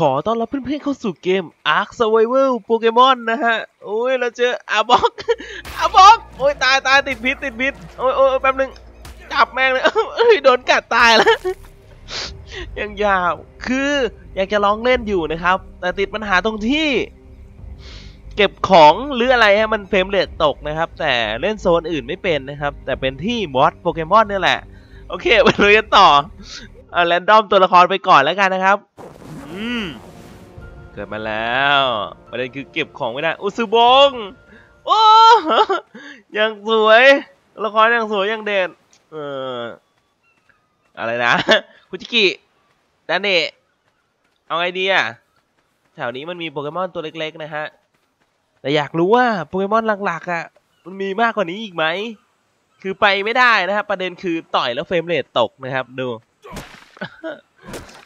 ขอต้อนรับเพื่อนๆเข้าสู่เกม Ark Survival Pokemon นะฮะ โอ้ย เราเจออาบ็อกอาบ็อก โอ้ย ตายตายติดพิษติดพิษ โอ้ยโอ้ยแป๊บนึง จับแม่งเลยเอ้ย โดนกัดตายแล้ว ยังยาว คืออยากจะลองเล่นอยู่นะครับ แต่ติดปัญหาตรงที่ เก็บของหรืออะไรฮะ มันเฟรมเรทตกนะครับ แต่เล่นโซนอื่นไม่เป็นนะครับ แต่เป็นที่มอสโปเกมอนนี่แหละ โอเคไปเลยกันต่อเอาแรนดอมตัวละครไปก่อนแล้วกันนะครับ มเกิดมาแล้วประเด็นคือเก็บของไม่ได้ อุซุบง โอ้ยังสวย ละครยังสวยยังเด่นเอออะไรนะ คุจิกิดานเนะเอาไงดีอะแถวนี้มันมีโปเกมอนตัวเล็กๆนะฮะ แต่อยากรู้ว่าโปเกมอนหลักๆอะ มันมีมากกว่านี้อีกไหม คือไปไม่ได้นะครับ ประเด็นคือต่อยแล้วเฟรมเรทตกนะครับ ดู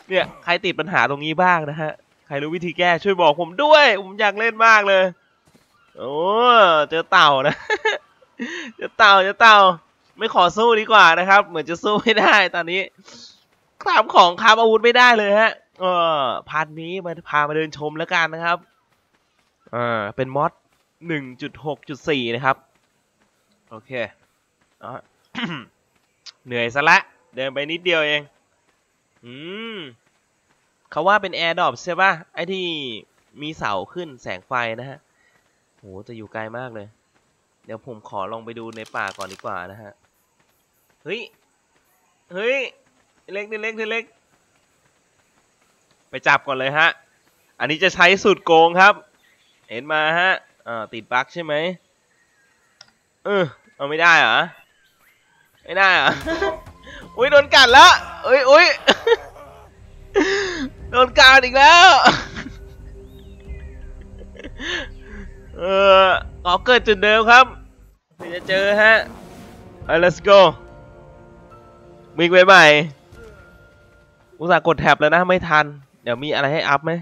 เนี่ยใครติดปัญหาตรงนี้บ้างนะฮะ ใครรู้วิธีแก้ช่วยบอกผมด้วย ผมอยากเล่นมากเลย โอ้เจอเต่านะเจอเต่าเจอเต่า ไม่ขอสู้ดีกว่านะครับ เหมือนจะสู้ไม่ได้ตอนนี้ครามของครามอาวุธไม่ได้เลยฮะ เออพันนี้มาพามาเดินชมแล้วกันนะครับอ่าเป็นมอดหนึ่งจุดหกจุดสี่นะครับ โอเคเหนื่อยซะละ เดินไปนิดเดียวเอง อืมเขาว่าเป็นแอร์ดรอปใช่ป่ะ ไอที่มีเสาขึ้นแสงไฟนะฮะโหจะอยู่ไกลมากเลย เดี๋ยวผมขอลองไปดูในป่าก่อนดีกว่านะฮะ เฮ้ย เฮ้ย เล็กเล็กเล็ก ไปจับก่อนเลยฮะ อันนี้จะใช้สูตรโกงครับ เห็นมาฮะอ่าติดบั๊กใช่ไหม เออ เอาไม่ได้เหรอ ไม่ได้เหรอ อุ้ยโดนกัดแล้วอุ้ยอุ้ยโดนกัดอีกแล้ว เออขอเกิดจุดเดิมครับเดี๋ยวจะเจอฮะไป let's go วิ่งไปใหม่อุตส่าห์กดแท็บแล้วนะไม่ทัน เดี๋ยวมีอะไรให้อัพไหม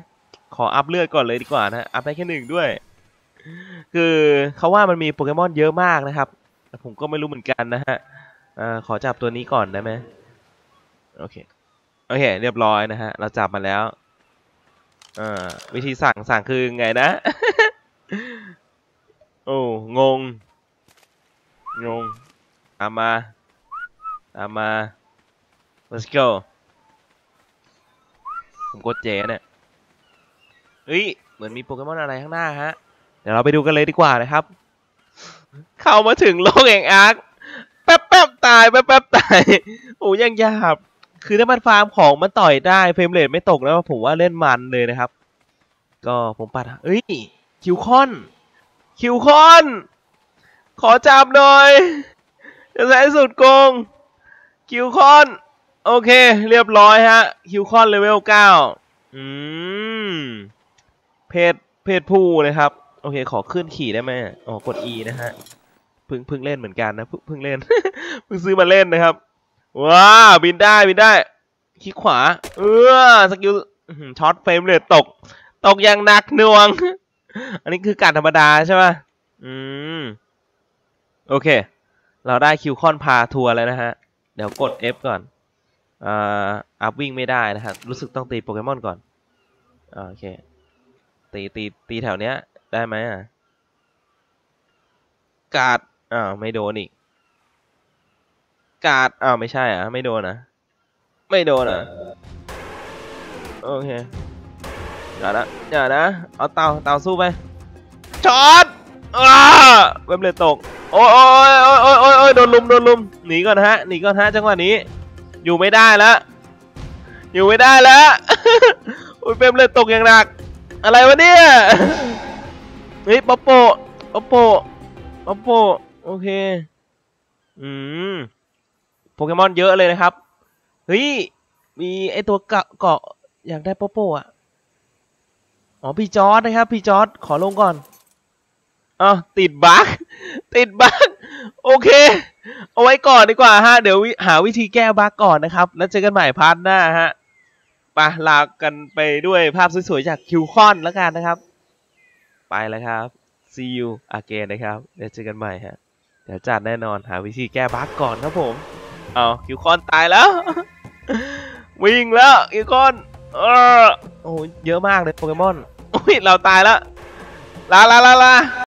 ขออัพเลือดก่อนเลยดีกว่านะ อัพได้แค่หนึ่งด้วย คือเขาว่ามันมีโปเกมอนเยอะมากนะครับแต่ผมก็ไม่รู้เหมือนกันนะฮะ อ่าขอจับตัวนี้ก่อนได้ไหมโอเคโอเค เรียบร้อยนะฮะ เราจับมาแล้วอ่าวิธีสั่งสั่งคือไงนะ โอ้งง งงตามมาตามมา let's go ผมกดเจเนี่ยเฮ้ย เหมือนมีโปเกมอนอะไรข้างหน้าฮะ เดี๋ยวเราไปดูกันเลยดีกว่านะครับ เข้ามาถึงโลกแห่งอาร์ค แป๊บแป๊บตายแป๊บแป๊บตายโอ้ยังยาบคือถ้ามันฟาร์มของมันต่อยได้เฟรมเรทไม่ตกแล้วผมว่าเล่นมันเลยนะครับ ก็ผมปัดเอ้ยคิวคอน คิวคอน ขอจับหน่อยจะใช้สุดโกง คิวคอน โอเค เรียบร้อยฮะ คิวคอนเลเวลเก้าอืม เพจเพจผู้นะครับ โอเค ขอขึ้นขี่ได้ไหมอ๋อกด E นะฮะ เพิ่งเพิ่งเล่นเหมือนกันนะเพิ่งเพิ่งเล่นเพิ่งซื้อมาเล่นนะครับว้าบินได้บินได้คลิกขวา เออสกิลช็อตเฟรมเรทตก ตกอย่างหนักหน่วง อันนี้คือการธรรมดาใช่ป่ะอืมโอเค เราได้คิวคอนพาทัวร์แล้วนะฮะ เดี๋ยวกด F ก่อนอ่าอัพวิ่งไม่ได้นะฮะ รู้สึกต้องตีโปเกมอนก่อนอโอเค ตีตีตีแถวเนี้ย ได้ไหมอะกาด อ้าวไม่โดนอีก การ์ดอ้าวไม่ใช่อะ ไม่โดนอะไม่โดนอะ โอเค อย่านะ อย่านะ เอาเตาเตาสู้ไป ช็อตอ้าเว็บเลยตก โอ้ยโอ้ยโอ้ยโอ้ยโอ้ยโอ้ยโดนลุม โดนลุม หนีก่อนฮะ หนีก่อนฮะ จังหวะนี้ อยู่ไม่ได้แล้ว อยู่ไม่ได้แล้วโอ้ยเฟมเลยตกอย่างหนัก อะไรวะเนี่ย เฮ้ยป๊อปโปป๊อปโปป๊อปโป โอเค อืม โปเกมอนเยอะเลยนะครับ เฮ้ย มีไอตัวเกาะเกาะอยากได้ป๊อปโปอะอ๋อ พี่จอร์ดนะครับ พี่จอร์ดขอลงก่อนอ๋อติดบั๊กติดบั๊กโอเค เอาไว้ก่อนดีกว่าฮะ เดี๋ยววิหาวิธีแก้บั๊กก่อนนะครับ แล้วเจอกันใหม่พาร์ทหน้าฮะไปลากันไปด้วยภาพสวยๆจากคิวคอนแล้วกันนะครับ ไปแล้วครับ see you again นะครับ เดี๋ยวเจอกันใหม่ฮะ ดี๋ยวจัดแน่นอนหาวิธีแก้บั๊กก่อนครับผม เอาคิวคอนตายแล้ว วิ่งแล้วคิวคอนเออโอ้โหเยอะมากเลยโปเกมอนอุ้ยเราตายแล้วลาลาลาลา